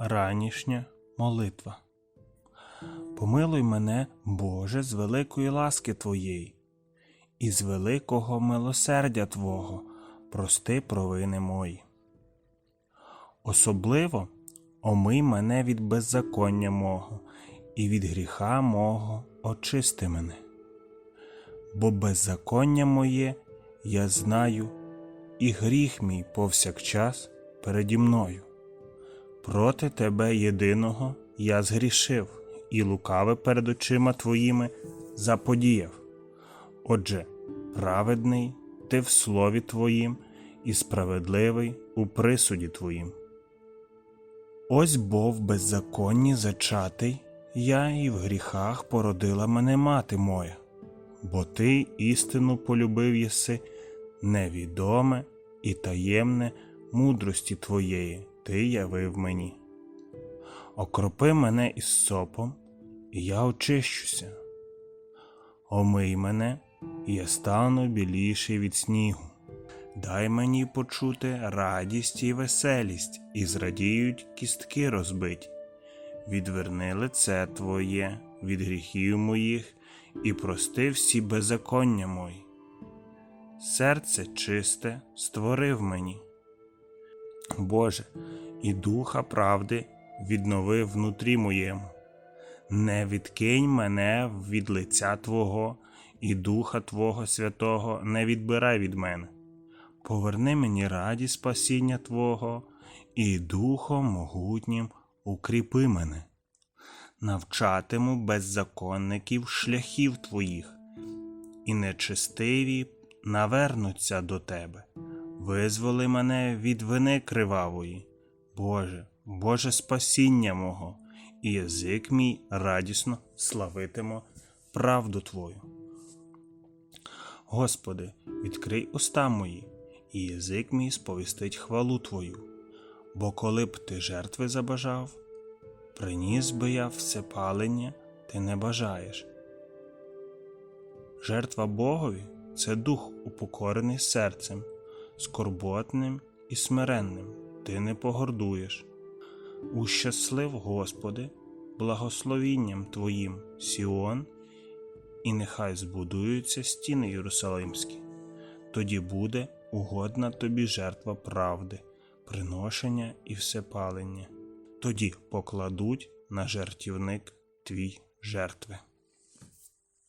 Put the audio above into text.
ранішня молитва. Помилуй мене, Боже, з великої ласки Твоєї, і з великого милосердя Твого прости провини мої. Особливо омий мене від беззаконня мого, і від гріха мого очисти мене. Бо беззаконня моє я знаю, і гріх мій повсякчас переді мною. Проти тебе єдиного я згрішив, і лукаве перед очима твоїми заподіяв. Отже, праведний ти в слові твоїм і справедливий у присуді твоїм. Ось бо в беззаконні зачатий, я і в гріхах породила мене мати моя, бо ти істину полюбив єси, невідоме і таємне мудрості твоєї ти явив мені. Окропи мене із сопом, і я очищуся. Омий мене, і я стану біліший від снігу. Дай мені почути радість і веселість, і зрадіють кістки розбиті. Відверни лице Твоє від гріхів моїх і прости всі беззаконня мої. Серце чисте створив мені. Боже, і духа правди віднови внутрі моєму. Не відкинь мене від лиця Твого, і Духа Твого Святого не відбирай від мене. Поверни мені радість спасіння Твого, і Духом могутнім укріпи мене. Навчатиму беззаконників шляхів Твоїх, і нечестиві навернуться до Тебе. Визволи мене від вини кривавої, Боже, Боже спасіння мого, і язик мій радісно славитиме правду Твою. Господи, відкрий уста мої, і язик мій сповістить хвалу Твою, бо коли б ти жертви забажав, приніс би я все палення, ти не бажаєш. Жертва Богові це дух упокорений серцем, скорботним і смиренним, ти не погордуєш. Ущаслив, Господи, благословінням Твоїм Сіон, і нехай збудуються стіни Єрусалимські. Тоді буде угодна тобі жертва правди, приношення і всепалення. Тоді покладуть на жертівник твій жертви.